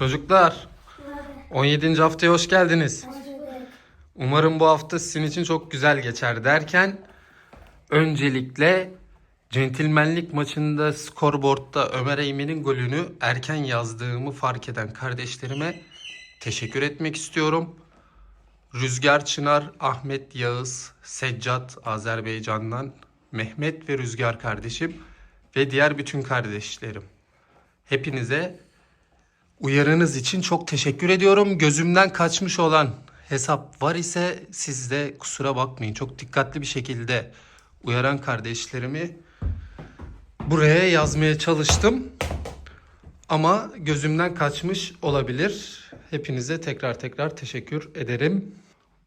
Çocuklar 17. haftaya hoş geldiniz. Umarım bu hafta sizin için çok güzel geçer derken öncelikle centilmenlik maçında skorboardta Ömer Eymen'in golünü erken yazdığımı fark eden kardeşlerime teşekkür etmek istiyorum. Rüzgar Çınar, Ahmet Yağız, Seccat Azerbaycan'dan, Mehmet ve Rüzgar kardeşim ve diğer bütün kardeşlerim. Hepinize Uyarınız için çok teşekkür ediyorum. Gözümden kaçmış olan hesap var ise siz de kusura bakmayın. Çok dikkatli bir şekilde uyaran kardeşlerimi buraya yazmaya çalıştım. Ama gözümden kaçmış olabilir. Hepinize tekrar tekrar teşekkür ederim.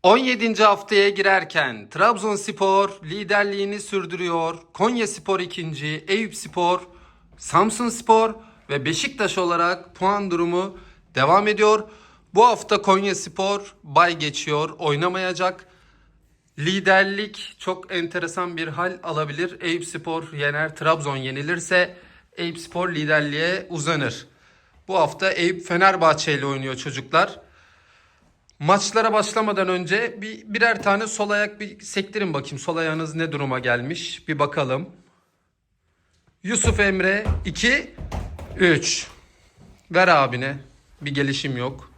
17. haftaya girerken Trabzonspor liderliğini sürdürüyor. Konyaspor ikinci, Eyüpspor, Samsunspor ve Beşiktaş olarak puan durumu devam ediyor. Bu hafta Konyaspor bay geçiyor, oynamayacak. Liderlik çok enteresan bir hal alabilir. Eyüpspor yener, Trabzon yenilirse Eyüpspor liderliğe uzanır. Bu hafta Eyüp Fenerbahçe ile oynuyor çocuklar. Maçlara başlamadan önce bir birer tane sol ayak bir sektirin bakayım. Sol ayağınız ne duruma gelmiş? Bir bakalım. Yusuf Emre 2 3. Ver abine. Bir gelişim yok.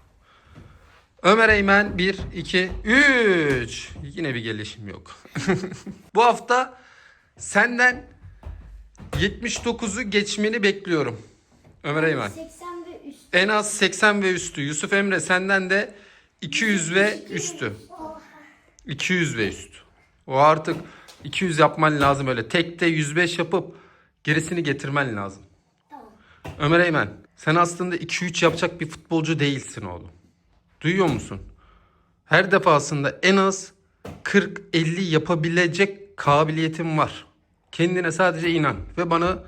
Ömer Eymen 1 2 3. Yine bir gelişim yok. Bu hafta senden 79'u geçmeni bekliyorum. Ömer Eymen. 80 ve üst. En az 80 ve üstü. Yusuf Emre senden de 200 ve üstü. 200 ve üstü. O artık 200 yapman lazım öyle. Tekte 105 yapıp gerisini getirmen lazım. Ömer Eymen sen aslında 2-3 yapacak bir futbolcu değilsin oğlum. Duyuyor musun? Her defasında en az 40-50 yapabilecek kabiliyetin var. Kendine sadece inan ve bana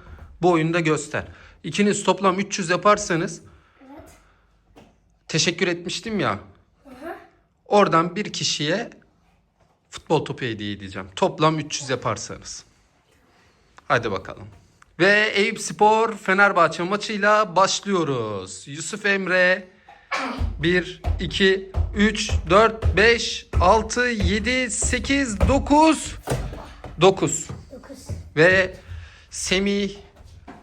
bu oyunda göster. İkiniz toplam 300 yaparsanız Evet. teşekkür etmiştim ya. Oradan bir kişiye futbol topu hediye edeceğim. Toplam 300 yaparsanız. Hadi bakalım. Ve Eyüp Spor Fenerbahçe maçıyla başlıyoruz. Yusuf Emre 1, 2, 3, 4, 5, 6, 7, 8, 9. 9. 9. Ve Semih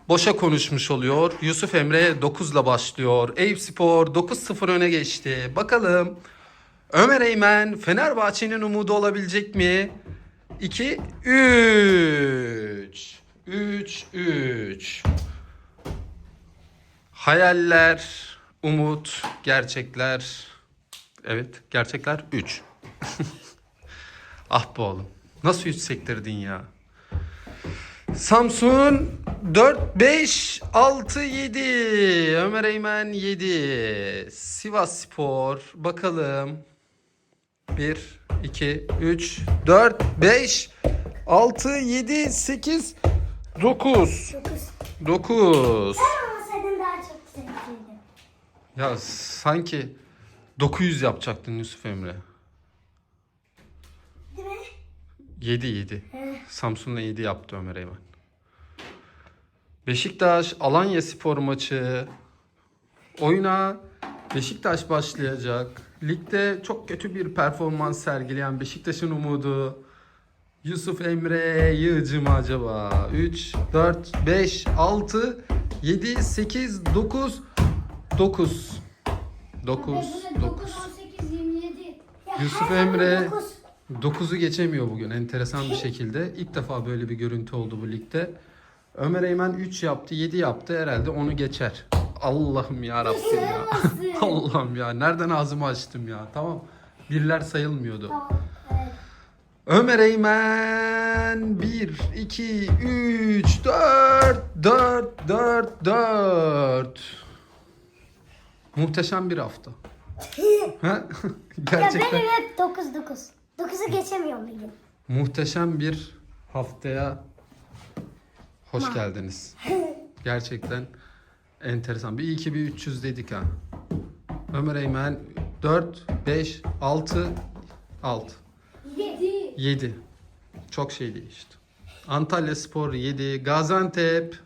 boşa konuşmuş oluyor. Yusuf Emre 9 ile başlıyor. Eyüp Spor 9-0 öne geçti. Bakalım Ömer Eymen Fenerbahçe'nin umudu olabilecek mi? 2 3 3 3 Hayaller, umut, gerçekler. Evet, gerçekler 3. ah be oğlum. Nasıl 3 sektirdin ya? Samsun 4 5 6 7 Ömer Eymen 7 Sivas Spor bakalım 1 2 3 4 5 6 7 8 9 9. 9 Olmasaydın daha çok sevdim. Ya sanki 900 yapacaktın Yusuf Emre. Değil mi? 7 7. He. Samsun'la 7 yaptı Ömer Eymen. Beşiktaş Alanya Spor maçı. Oyuna Beşiktaş başlayacak. Ligde çok kötü bir performans sergileyen Beşiktaş'ın umudu. Yusuf Emre Yığcı mı acaba? 3, 4, 5, 6, 7, 8, 9, 9. 9, 9. 9, 18, 27. Ya Yusuf her zaman Emre dokuz. 9'u geçemiyor bugün enteresan bir şekilde. İlk defa böyle bir görüntü oldu bu ligde. Ömer Eymen 3 yaptı, 7 yaptı. Herhalde onu geçer. Allah'ım ya Rabbim ya. Allah'ım ya. Nereden ağzımı açtım ya. Tamam. Birler sayılmıyordu. Tamam. Ömer Eymen 1 2 3 4 4 4 4 Muhteşem bir hafta. Ha? Ya Gerçekten. benim hep 9, 9. 9'u geçemiyorum bir gün. Muhteşem bir haftaya hoş geldiniz. Gerçekten enteresan. Bir iyi ki bir 300 dedik ha. Ömer Eymen 4, 5, 6, 6, 7. 7. Çok şey değişti. Antalya Spor 7, Gaziantep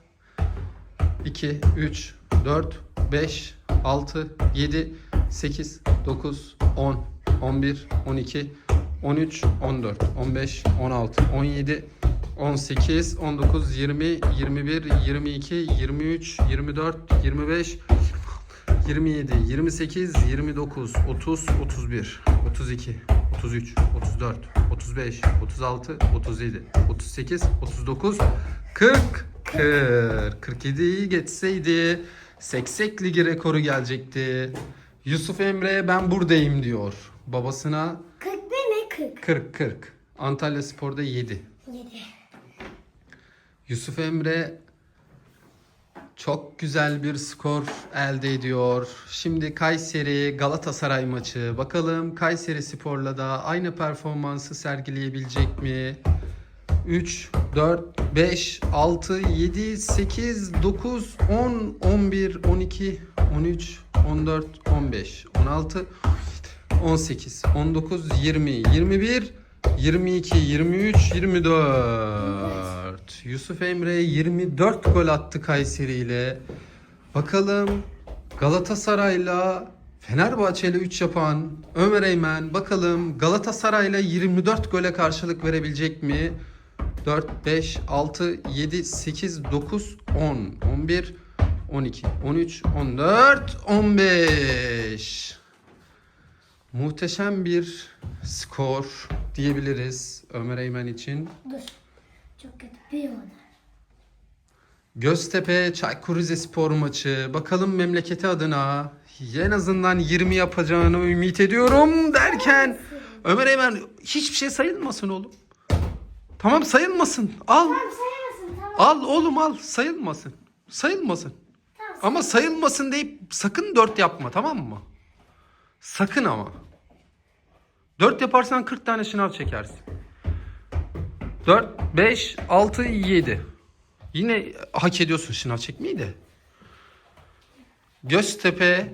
2, 3, 4, 5, 6, 7, 8, 9, 10, 11, 12, 13, 14, 15, 16, 17, 18, 19, 20, 21, 22, 23, 24, 25, 27, 28, 29, 30, 31, 32, 33, 34, 35, 36, 37, 38, 39, 40, 40. 47'yi geçseydi seksek ligi rekoru gelecekti. Yusuf Emre ben buradayım diyor. Babasına 41 mi 40? 40 40. Antalya Spor'da 7. 7. Yusuf Emre çok güzel bir skor elde ediyor. Şimdi Kayseri Galatasaray maçı. Bakalım Kayseri Spor'la da aynı performansı sergileyebilecek mi? 3, 4, 5, 6, 7, 8, 9, 10, 11, 12, 13, 14, 15, 16, 18, 19, 20, 21, 22, 23, 24. Yusuf Emre 24 gol attı Kayseri ile. Bakalım Galatasaray'la Fenerbahçe'yle 3 yapan Ömer Eymen bakalım Galatasaray'la 24 gole karşılık verebilecek mi? 4, 5, 6, 7, 8, 9, 10, 11, 12, 13, 14, 15. Muhteşem bir skor diyebiliriz Ömer Eymen için. Dur. Çok kötü. Bir. Göztepe Çaykur Rizespor maçı. Bakalım memleketi adına en azından 20 yapacağını ümit ediyorum derken Ömer Eymen hiçbir şey sayılmasın oğlum. Tamam sayılmasın. Al. Tamam sayamazsın tamam. Al oğlum al. Sayılmasın. Sayılmasın. Tamam. Ama sayılmasın deyip sakın 4 yapma tamam mı? Sakın ama. 4 yaparsan 40 tane şınav çekersin. 4, 5, 6, 7. Yine hak ediyorsun şınav çekmeyi de. Göztepe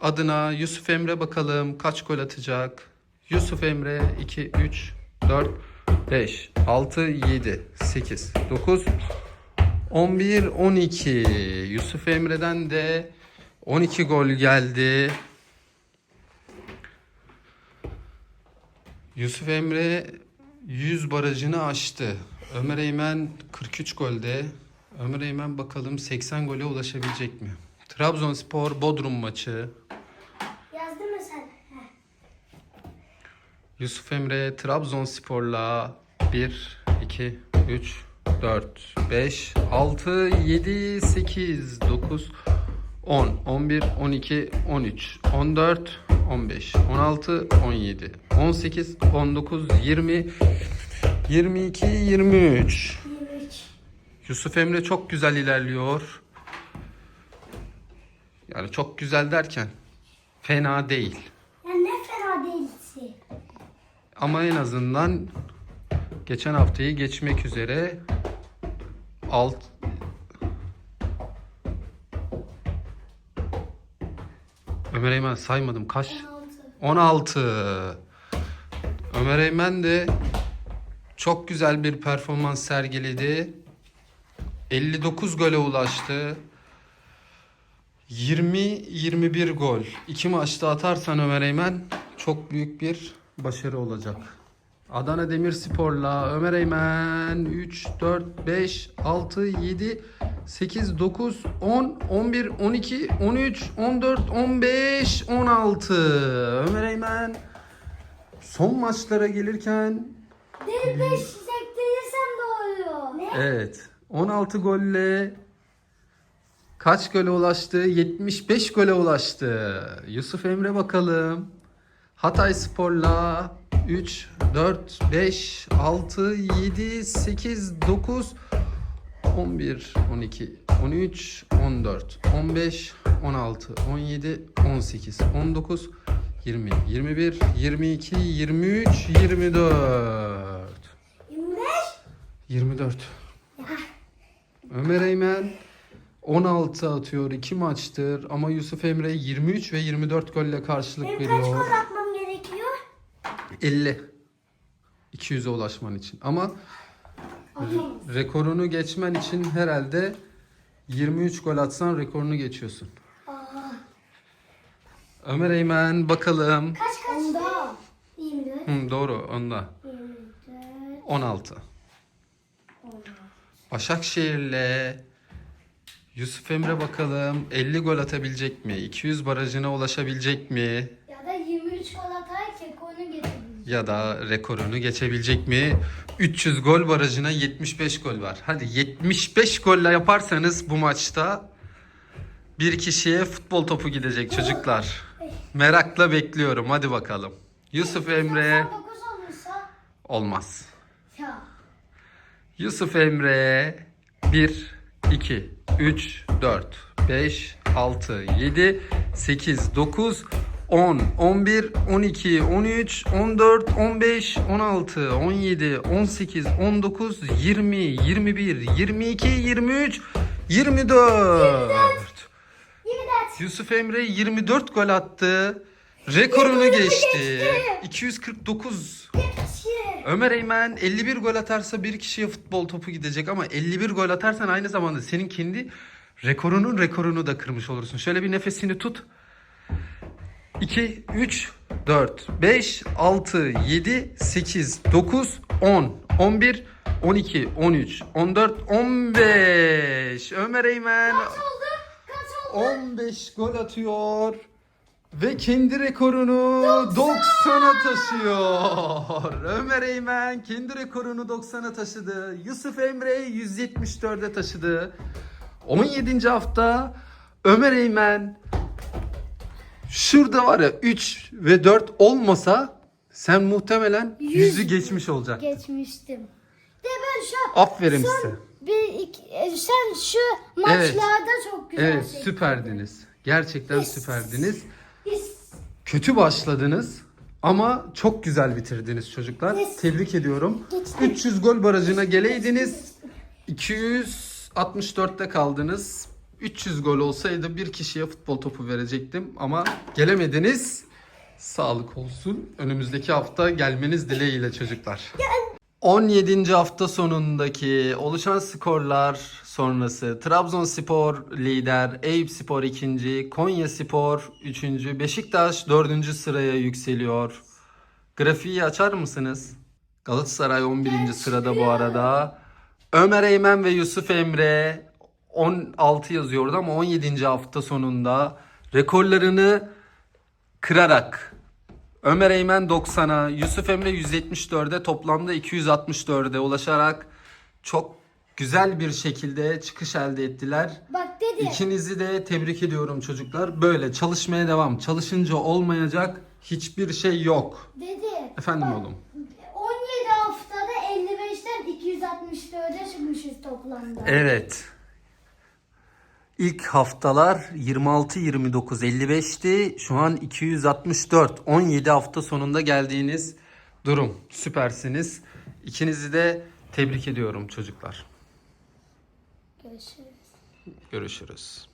adına Yusuf Emre bakalım kaç gol atacak. Yusuf Emre 2, 3, 4, 5, 6, 7, 8, 9, 11, 12. Yusuf Emre'den de 12 gol geldi. Yusuf Emre 100 barajını aştı. Ömer Eymen 43 golde. Ömer Eymen bakalım 80 gole ulaşabilecek mi? Trabzonspor Bodrum maçı. Yazdın mı sen? Heh. Yusuf Emre Trabzonspor'la 1, 2, 3, 4, 5, 6, 7, 8, 9, 10, 11, 12, 13, 14, 15, 16, 17, 18, 19, 20, 22, 23. 23. Yusuf Emre çok güzel ilerliyor. Yani çok güzel derken fena değil. Ya ne fena değilsin. Ama en azından geçen haftayı geçmek üzere alt Ömer Eymen saymadım kaç? 16. 16. Ömer Eymen de çok güzel bir performans sergiledi. 59 gole ulaştı. 20-21 gol. İki maçta atarsan Ömer Eymen çok büyük bir başarı olacak. Adana Demirspor'la Ömer Eymen 3, 4, 5, 6, 7, 8, 9, 10, 11, 12, 13, 14, 15, 16. Ömer Eymen son maçlara gelirken Deri 5 sektirirsem de oluyor. Ne? Evet. 16 golle kaç gole ulaştı? 75 gole ulaştı. Yusuf Emre bakalım. Hatay Spor'la 3, 4, 5, 6, 7, 8, 9, 11, 12, 13, 14, 15, 16, 17, 18, 19, 20, 21, 22, 23, 24. 25. 24. Ömer Eymen 16 atıyor 2 maçtır ama Yusuf Emre 23 ve 24 golle karşılık Benim kaç veriyor. gol atmam gerekiyor? 50. 200'e ulaşman için. Ama. Rekorunu geçmen için herhalde 23 gol atsan rekorunu geçiyorsun. Aa, Ömer Eymen bakalım. Kaç kaç? Onda. 24. Hı, doğru onda. 24. 16. Başakşehir'le Yusuf Emre bakalım 50 gol atabilecek mi? 200 barajına ulaşabilecek mi? Ya da 23 gol atar Keko'nu getirir. Ya da rekorunu geçebilecek mi? 300 gol barajına 75 gol var. Hadi 75 golle yaparsanız bu maçta bir kişiye futbol topu gidecek çocuklar. Merakla bekliyorum. Hadi bakalım. Yusuf Emre 99 olursa olmaz. Yusuf Emre 1 2 3 4 5 6 7 8 9 10 11 12 13 14 15 16 17 18 19 20 21 22 23 24 24. Yusuf Emre 24 gol attı. Rekorunu geçti. geçti. 249 Kişi. Ömer Eymen 51 gol atarsa bir kişiye futbol topu gidecek ama 51 gol atarsan aynı zamanda senin kendi rekorunun rekorunu da kırmış olursun. Şöyle bir nefesini tut. 2, 3, 4, 5, 6, 7, 8, 9, 10, 11, 12, 13, 14, 15. Ömer Eymen Kaç oldu? Kaç oldu? 15 gol atıyor ve kendi rekorunu 90'a taşıyor. Ömer Eymen kendi rekorunu 90'a taşıdı. Yusuf Emre 174'e taşıdı. 17. hafta Ömer Eymen şurada var ya 3 ve 4 olmasa sen muhtemelen Yüz. yüzü geçmiş olacak. Geçmiştim. De ben şu Aferin size. Bir, iki, e, sen şu maçlarda çok güzel Evet çektin. süperdiniz. Gerçekten süperdiniz. Biz- Kötü başladınız ama çok güzel bitirdiniz çocuklar. Yes. Tebrik ediyorum. Geçtim. 300 gol barajına geleydiniz. 264'te kaldınız. 300 gol olsaydı bir kişiye futbol topu verecektim ama gelemediniz. Sağlık olsun. Önümüzdeki hafta gelmeniz dileğiyle çocuklar. 17. hafta sonundaki oluşan skorlar sonrası Trabzonspor lider, Eyüpspor ikinci, Konyaspor üçüncü, Beşiktaş dördüncü sıraya yükseliyor. Grafiği açar mısınız? Galatasaray 11. sırada bu arada. Ömer Eymen ve Yusuf Emre 16 yazıyordu ama 17. hafta sonunda rekorlarını kırarak Ömer Eymen 90'a, Yusuf Emre 174'e toplamda 264'e ulaşarak çok güzel bir şekilde çıkış elde ettiler. Bak dedi. İkinizi de tebrik ediyorum çocuklar. Böyle çalışmaya devam. Çalışınca olmayacak hiçbir şey yok. Dedi. Efendim Bak, oğlum. 17 haftada 55'ten 264'e çıkmışız toplamda. Evet. İlk haftalar 26 29 55'ti. Şu an 264. 17 hafta sonunda geldiğiniz durum. Süpersiniz. İkinizi de tebrik ediyorum çocuklar. Görüşürüz. Görüşürüz.